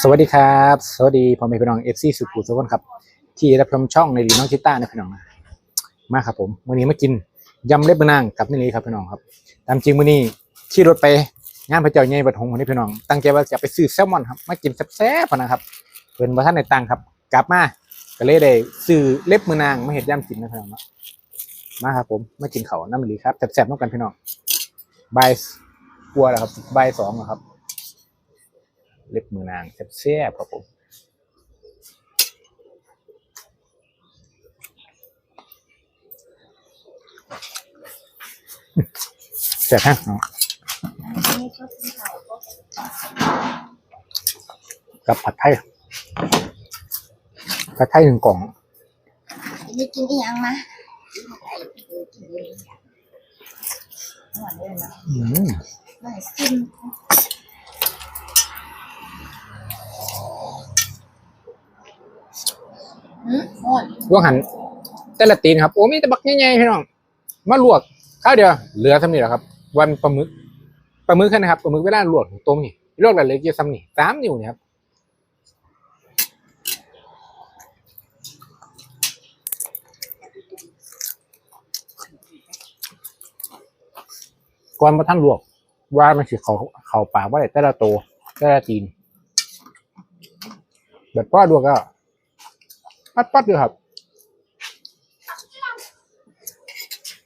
สวัสดีครับ สวัสดีพ่อแม่พี่น้องเอฟซีสุขุมสุขนครับ ที่รับชมช่องในรีน้องชิต้านะพี่น้องนะมาครับผมวันนี้มากินยำเล็บมือนางกับนี่เลยครับพี่น้องครับ ตามจริงวันนี้ขี่รถไปงานพระเจ้าใหญ่บัดหงวันนี้พี่น้อง ตั้งใจว่าจะไปซื้อแซลมอนครับมากินแซ่บๆพอนะครับเพิ่นว่าท่านในตังครับ กลับมาก็เลยได้ซื้อเล็บมือนางมาเห็ดยำกินนะพี่น้องนะมาครับผมมากินเขาน้ำมันดีครับแซ่บๆน้องกันพี่น้องบายกลัวแล้วครับบายสองครับ เล็บมือนางแซ่บๆครับผมแซ่บฮะเอากับผัดไทยผัดไทยหนึ่งกล่องนี่กินอีหยังมาอืม ไม่กินอืมโอ้ย ล วกหันแต่ละตีนครับ โอ้มีแต่บักใหญ่ๆพี่น้อง มาลวกข้าวเดียว เหลือซ้ำนี่แหละครับ วันปลาหมึกปลาหมึกแค่นะครับปลาหมึกเวลาลวกตรงนี้ลวกแล้วเลยกี่ซ้ำนี่สามนิ้วเนี่ยครับก่อนมาท่านลวก ว่ามันสิเขาเขาปากว่าแต่ละโตแต่ละตีนแบบป้าลวกก็ ปัดปัดๆเลยครับ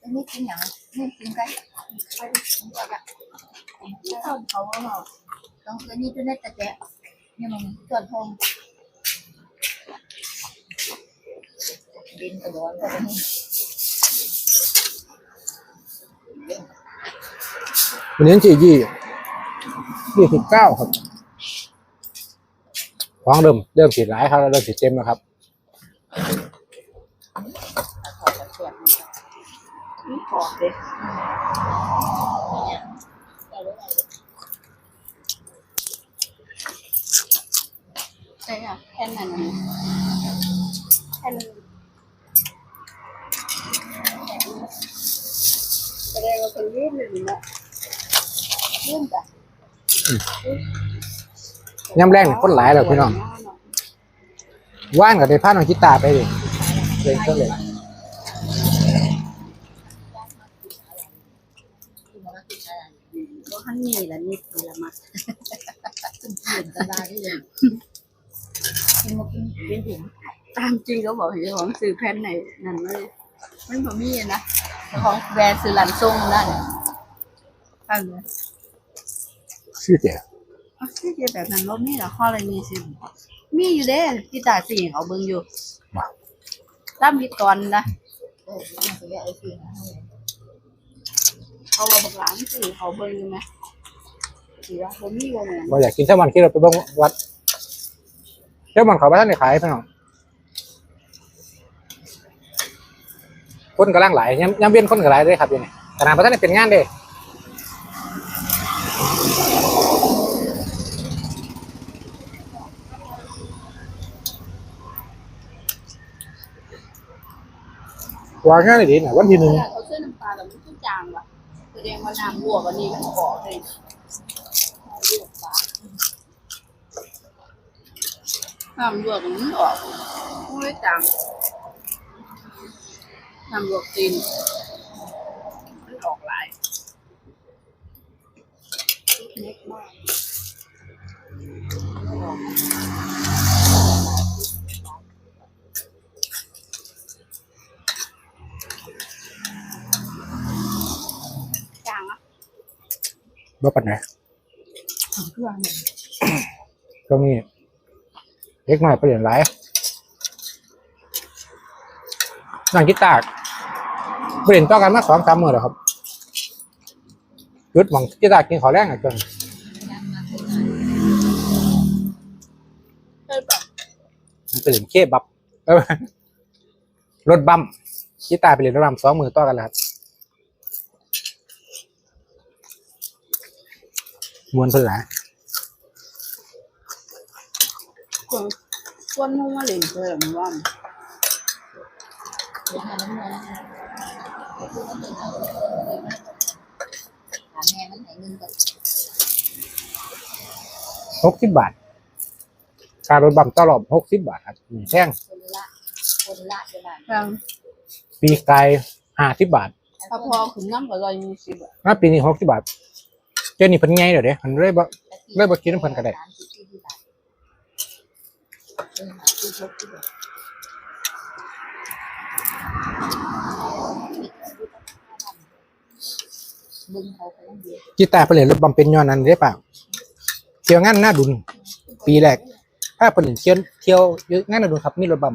อันนี้กินหยังนี่กินไก่ไปดิกินก่อนละที่เขาเขาบอกต้องคืนนี้จะได้แต่แกะเนี่ยมันเกิดทงดินกระโดดก็เป็นวันนี้จียี่ยี่สิบเก้าครับท้องเริ่มเริ่มสีร้ายครับแล้วเริ่มสีเต็มแล้วครับนี่ขอบเลยใช่ค่ะแค่นั้นแค่นั้นแสดงว่าเป็นลื่นเลยนะลื่นจ้ะ ย่ำแรก เนี่ยคนหลายแล้วพี่น้องว่านกับในผ้าน้องกีตาร์ไปเลยเลยก็เลย ก็ขั้ นนี้แหละนี่คือละมัดกินตลาดที่เลยกินมากินเป็นถุงตามจริงเขาบอกเจ้าของซื้อแผ่นไหนนั่นเลยมันบ่มีอะนะเจ้าของแบรนด์ซื้อหลันทรงนั่นฟังเลยชื่อเจ๋ออ๋อที่เจแบบนั้นบ่มีหรอกข้ออะไรมีสิมีอยู่เด้กีตาร์สิเขาเบิ่งอยู่มาตามมิดก่อนนะเออมันจะได้ไอ้สิ่งนั้นเขาว่าบักหลานสิเขาเบิ่งอยู่ไหม สิว่าบ่มีบ่แม่นเราอยากกินแซลมอนที่เราไปเบ้างวัดแซลมอนเขาไปท่านในขายพี่น้องคนกำลังหลายย่ำย่ำเวียนคนกำลังหลายเลยครับอยู่นี่ขนาดพระท่านได้เป็นงานเด้วางงานเลยดีนะวันที่หนึ่ง เขาซื้อน้ำปลาแล้วมันคือจางว่ะแสดงว่าน้ำลวกอันนี้มันเกาะเลยลวกปลา น้ำลวกมันออกโอ้ยจางน้ำลวกตีนมันออกหลายเล็กมากจางอะบ่ปันไหนเครื่องเนี่ยก็มี เล็กน้อยเปลี่ยนหลายนั่งกีตาร์เปลี่ยนต่อกันมาสองสามมือแล้วครับยุดหวังกีตาร์กินขอแรงอะจนเคยแบบมันเปลี่ยนเคบับรถบัมกีตาร์ไปเรียนรถบัมสองมือต่อกันแล้วครับมวนเพิ่นหลาย คนคนมุ่งมาเล่นเคยแบบว่าเดี๋ยวหาน้ำเงินถามแม่มันให้เงินกับหกสิบบาทค่ารถบัมต่อรอบหกสิบบาทครับอืมแท่งคนละคนละเดี๋ยวนั้นทางปีกายห้าสิบบาทถ้าพอขึ้นน้ำก็ร้อยยี่สิบอะมาปีนี้หกสิบบาทเจ้านี่เพิ่นไงเดี๋ยวเด้มันเลยบ่เลิกบ่กินน้ำเพิ่นก็ได้ กที่แบบบึงเปนั่งเดียวกีตาร์เพิ่นเล่นรถบัมเป็นย้อนนั้นได้เปล่าเที่ยวงานหน้าดุน ปีแรก ถ้าเพิ่นเล่นเที่ยวเที่ยวเยอะงานหน้าดุนครับ มีรถบัม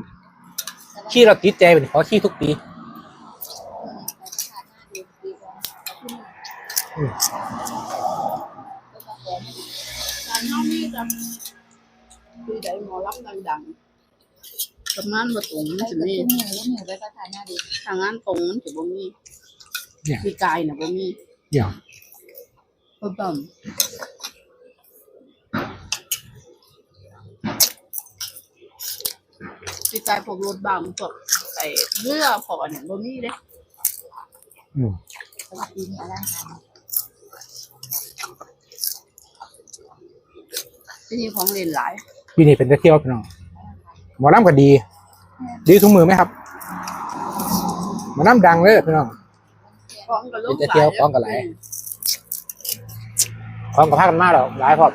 ขี่เราติดใจเป็นขอขี่ทุกปีอืม คือได้หมอรับดังๆกับงานมาตรงมันจะมีหมูแล้วหมูไปก็ทานหน้าดีทางงานตรงมันจะบ่มีเนี่ยปีกายน่ะบ่มีเดี๋ยวเพิ่มเติมปีกายพวกรถบางพวกไอ้เรือพอเนี่ยบ่มีเด้อืมสวัสดีนี่อะไรทานที่นี่ของเล่นหลาย ปีนี้เป็นจะเที่ยวพี่น้องหมอลำก็ดี ดีทุกมือไหมครับหมอลำดังเลยพี่น้องของก็ลงจะเที่ยวของก็หลายพร้อมกับพากันมาแล้วหลายพร้อม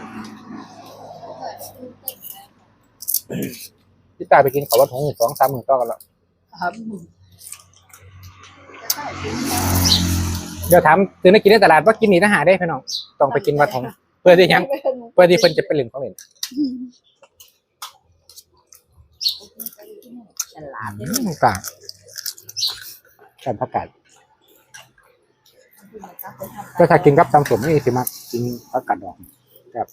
พี่ตายไปกินข้าววัดหงส์สองสามหมื่นต่อกันแล้วครับเดี๋ยวถามซื้อนักกินในตลาดว่ากินหนีทหารได้พี่น้องต้องไปกินวัดหงส์เพื่อที่หยังเพื่อที่เพิ่นจะไปเล่นของเล่น ฉลาดอืมต่างการพักกาดก็ถ้ากินกับตำสมนี่สิมากินพักกาดดอกครับ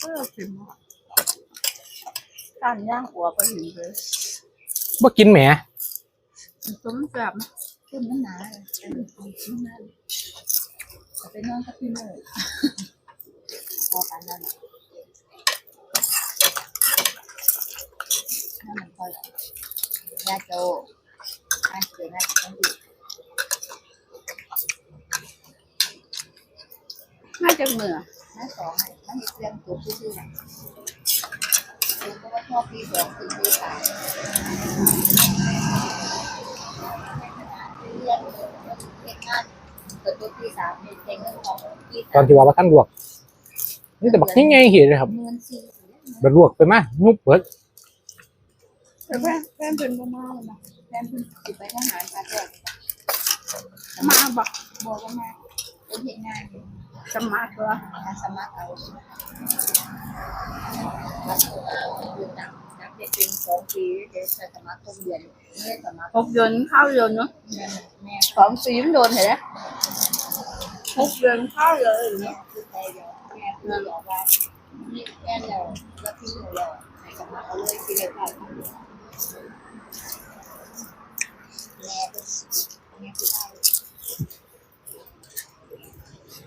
เออชิมการย่างหัวก็เห็นเลยบ่กินแหมสมแบบนะขึ้นมันหนาเลยขึ้นหนาเลยไปนอนกับพี่เนยพอกันนั่นแหละนั่น มันพอแล้วยาโจอันเกิดนะต้องดูน่าจะเหมือหน้าสองอะนั่นมีเรื่องตัวชื่อๆนะคือก็ว่าชอบปีสองคือปีสามเรื่องเหตุการณ์เกิดตัวปีสามเป็นเพลงเรื่องของปีตอนที่ว่าว่าท่านลวก นี่แต่บักนี่ไงเห็นเลยครับเมือนสี่ บัดลวกไปมายุบเบิด แต่แฟนแฟนเป็นประมาณนะแฟนคุณสิไปทหารค่ะแก่มาบอกบอกว่ามาเป็นเหตุงานสมาร์ทเหรอการสมัครเอาวัดตัวอยู่นักนักเด็กเป็นสองปีเดี๋ยวจะสมัครต้นเดือนเมื่อสมัครหกเดือนเข้าเดือนเนาะเงินแม่สองปีมันโดนเห็นไหมหกเดือนเข้าเลยแม่คือใจเดียวแม่คือบอกว่านี่แค่เราแล้วที่เราให้สมัครเอาเลยที่เดียวกัน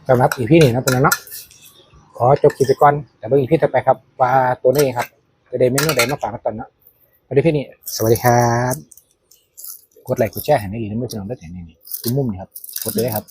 สำหรับอีพี่นี้นะเป็นเนาะขอจบกิจกรแต่เบิ่งอีพี่ต่อไปครับว่าตัวนี้ครับจะได้เมนูใดมาฝากกันตอนเนาะวันนี้พี่นี่สวัสดีครับ กดไลค์กดแชร์ให้ในดีนะไม่ใช่น้องได้แต่นี่นี่ทุกมุมนี่ครับ กดเลยครับ